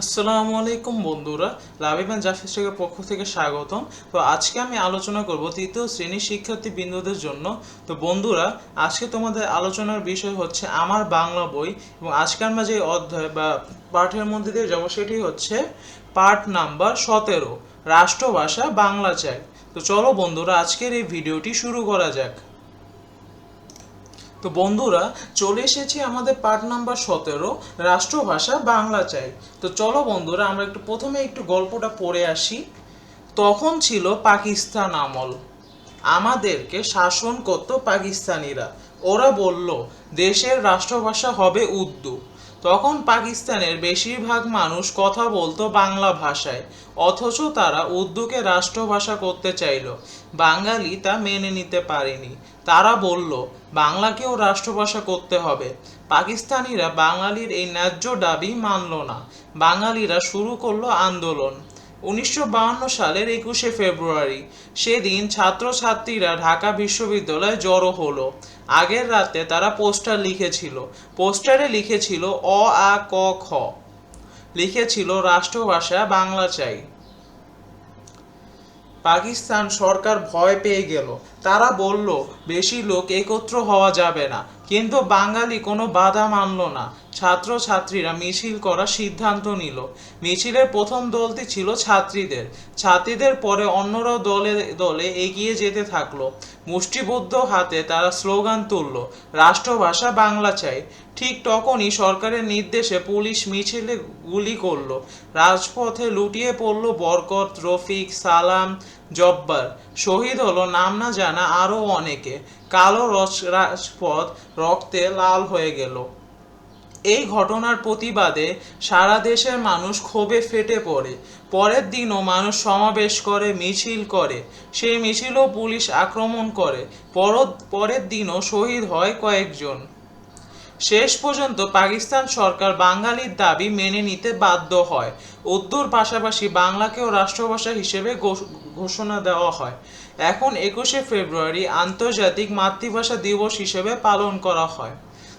আসসালামু আলাইকুম বন্ধুরা লাভিবান জাফিসের পক্ষ থেকে স্বাগতম। তো আজকে আমি আলোচনা করব তৃতীয় শ্রেণির শিক্ষার্থী বিন্দুদের জন্য। তো বন্ধুরা, আজকে তোমাদের আলোচনার বিষয় হচ্ছে আমার বাংলা বই এবং আজকে আমরা যে অধ্যায় বা পাঠের মধ্যে দিয়ে যাব সেটি হচ্ছে পাঠ নাম্বার সতেরো, রাষ্ট্রভাষা বাংলা চাই তো চলো বন্ধুরা, আজকের এই ভিডিওটি শুরু করা যাক। তো বন্ধুরা, চলে এসেছি আমাদের পার্ট নাম্বার সতেরো, রাষ্ট্রভাষা বাংলা চাই। তো চলো বন্ধুরা, আমরা একটু প্রথমে একটু গল্পটা পড়ে আসি। তখন ছিল পাকিস্তান আমল। আমাদেরকে শাসন করতো পাকিস্তানিরা। ওরা বলল, দেশের রাষ্ট্রভাষা হবে উর্দু। তখন পাকিস্তানের বেশিরভাগ মানুষ কথা বলতো বাংলা ভাষায়, অথচ তারা উর্দুকে রাষ্ট্রভাষা করতে চাইলো। বাঙালি তা মেনে নিতে পারেনি। তারা বলল, বাংলাকেও রাষ্ট্রভাষা করতে হবে। পাকিস্তানিরা বাঙালির এই ন্যায্য দাবি মানল না। বাঙালিরা শুরু করল আন্দোলন। উনিশশো সালের একুশে ফেব্রুয়ারি সেদিন ছাত্রছাত্রীরা ঢাকা বিশ্ববিদ্যালয়ে জড়ো হলো। আগের রাতে তারা পোস্টার লিখেছিল। পোস্টারে লিখেছিল অ, আ, ক, খ। লিখেছিল, রাষ্ট্রভাষা বাংলা চাই। পাকিস্তান সরকার ভয় পেয়ে গেল। তারা বলল, বেশি লোক একত্র হওয়া যাবে না। কিন্তু বাঙালি কোনো বাধা মানল না। ছাত্র ছাত্রীরা মিছিল করার সিদ্ধান্ত নিল। মিছিলের প্রথম দলটি ছিল ছাত্রীদের। ছাত্রীদের পরে অন্যরাও দলে দলে এগিয়ে যেতে থাকল। মুষ্টিবদ্ধ হাতে তারা স্লোগান তুলল, রাষ্ট্রভাষা বাংলা চাই। ঠিক তখনই সরকারের নির্দেশে পুলিশ মিছিলে গুলি করল। রাজপথে লুটিয়ে পড়ল বরকত, রফিক, সালাম, জব্বার। শহীদ হলো নাম না জানা আরও অনেকে। কালো রাজপথ রক্তে লাল হয়ে গেল। এই ঘটনার প্রতিবাদে সারা দেশের মানুষ ক্ষোভে ফেটে পড়ে। পরের দিনও মানুষ সমাবেশ করে, মিছিল করে। সেই মিছিলও পুলিশ আক্রমণ করে। পর- পরের দিনও শহীদ হয় কয়েকজন। শেষ পর্যন্ত পাকিস্তান সরকার বাঙালির দাবি মেনে নিতে বাধ্য হয়। উর্দুর পাশাপাশি বাংলাকেও রাষ্ট্রভাষা হিসেবে ঘোষণা দেওয়া হয়। এখন একুশে ফেব্রুয়ারি আন্তর্জাতিক মাতৃভাষা দিবস হিসেবে পালন করা হয়।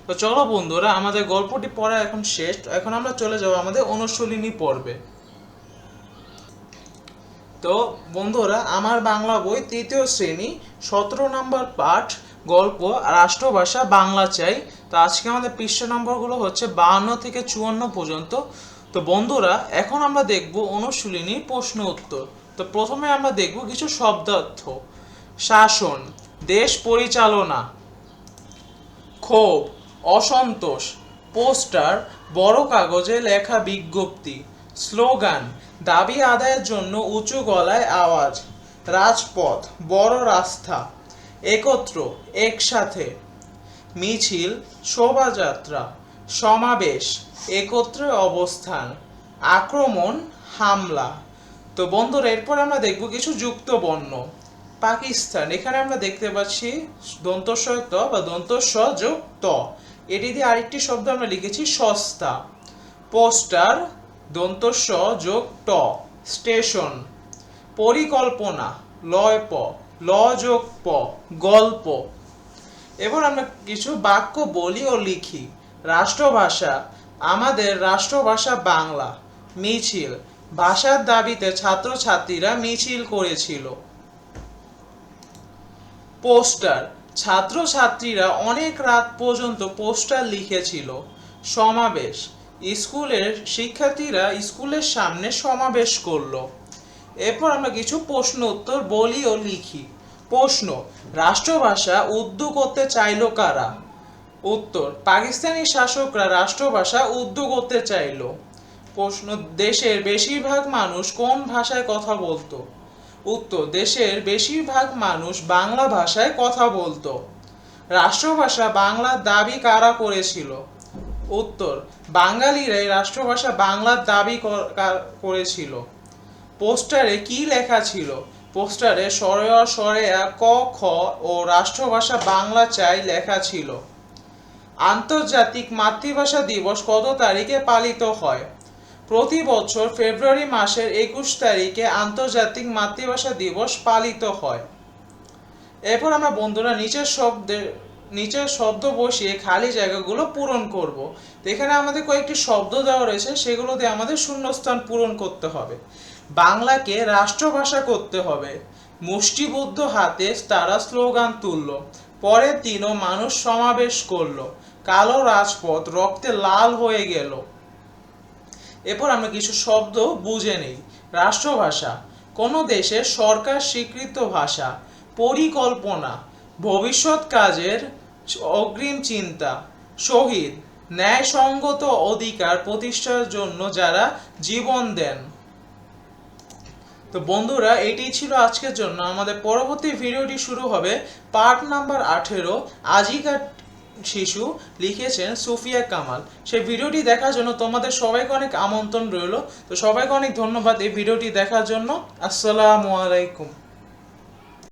তো চলো বন্ধুরা, আমাদের গল্পটি পড়া এখন শেষ। এখন আমরা চলে যাব আমাদের অনুশীলনী পর্বে। তো বন্ধুরা, আমার বাংলা বই তৃতীয় শ্রেণি, সতেরো নম্বর পাঠ, গল্প রাষ্ট্রভাষা বাংলা চাই। তো আজকে আমাদের পৃষ্ঠ নম্বরগুলো হচ্ছে বাহান্ন থেকে চুয়ান্ন পর্যন্ত। তো বন্ধুরা, এখন আমরা দেখব অনুশীলনী প্রশ্ন উত্তর। তো প্রথমে আমরা দেখব কিছু শব্দার্থ। শাসন, দেশ পরিচালনা। ক্ষোভ অসন্তোষ, পোস্টার, বড় কাগজে লেখা বিজ্ঞপ্তি, স্লোগান, দাবি আদায়ের জন্য উঁচু গলায় আওয়াজ, রাজপথ, বড় রাস্তা, একত্র, একসাথে, মিছিল, শোভাযাত্রা, সমাবেশ, একত্রে অবস্থান, আক্রমণ, হামলা। তো বন্ধুরা, এরপর আমরা দেখব কিছু যুক্ত বর্ণ পাকিস্তান, এখানে আমরা দেখতে পাচ্ছি দন্তস্ব ত বা দন্তস্ব যোগ ত এটি দিয়ে আরেকটি শব্দ আমরা লিখেছি সস্তা। পোস্টার, দন্তস্ব যোগ ট, স্টেশন, পরিকল্পনা, লয় প, ল যোগ প, গল্প। এবার আমরা কিছু বাক্য বলি ও লিখি। রাষ্ট্রভাষা, আমাদের রাষ্ট্রভাষা বাংলা, মিছিল। ভাষার দাবিতে ছাত্রছাত্রীরা মিছিল করেছিল। পোস্টার ছাত্রছাত্রীরা অনেক রাত পর্যন্ত পোস্টার লিখেছিল সমাবেশ। স্কুলের শিক্ষার্থীরা স্কুলের সামনে সমাবেশ করল। এরপর আমরা কিছু প্রশ্ন উত্তর বলি ও লিখি। প্রশ্ন, রাষ্ট্রভাষা উর্দু করতে চাইলো কারা? উত্তর, পাকিস্তানি শাসকরা রাষ্ট্রভাষা উর্দু করতে চাইলো। প্রশ্ন, দেশের বেশিরভাগ মানুষ কোন ভাষায় কথা বলতো? উত্তর দেশের বেশিরভাগ মানুষ বাংলা ভাষায় কথা বলতো। রাষ্ট্রভাষা বাংলার দাবি কারা করেছিল? উত্তর বাঙালিরাই রাষ্ট্রভাষা বাংলার দাবি করেছিল। পোস্টারে কি লেখা ছিল? পোস্টারে সরে অ সরে আ, ক খ ও রাষ্ট্রভাষা বাংলা চাই লেখা ছিল। আন্তর্জাতিক মাতৃভাষা দিবস কত তারিখে পালিত হয়? প্রতি বছর ফেব্রুয়ারি মাসের একুশ তারিখে আন্তর্জাতিক মাতৃভাষা দিবস পালিত হয়। এরপর আমরা বন্ধুরা নিচের শব্দের নিচের শব্দ বসিয়ে খালি জায়গাগুলো পূরণ করব। এখানে আমাদের কয়েকটি শব্দ দেওয়া রয়েছে সেগুলো দিয়ে আমাদের শূন্যস্থান পূরণ করতে হবে। বাংলাকে রাষ্ট্রভাষা করতে হবে। মুষ্টিবদ্ধ হাতে তারা স্লোগান তুললো। পরের দিনও মানুষ সমাবেশ করল। কালো রাজপথ রক্তে লাল হয়ে গেল। এরপর আমরা কিছু শব্দ বুঝে নেই। রাষ্ট্রভাষা, কোনো দেশের সরকার স্বীকৃত ভাষা, পরিকল্পনা, ভবিষ্যৎ কাজের অগ্রিম চিন্তা, শহীদ, ন্যায়সঙ্গত অধিকার প্রতিষ্ঠার জন্য যারা জীবন দেন। তো বন্ধুরা এটি ছিল আজকের জন্য। আমাদের পরবর্তী ভিডিওটি শুরু হবে পার্ট নাম্বার আঠেরো, আজিকার শিশু লিখেছেন সুফিয়া কামাল। সেই ভিডিওটি দেখার জন্য তোমাদের সবাইকে অনেক আমন্ত্রণ রইল। তো সবাইকে অনেক ধন্যবাদ এই ভিডিওটি দেখার জন্য। আসসালামু আলাইকুম।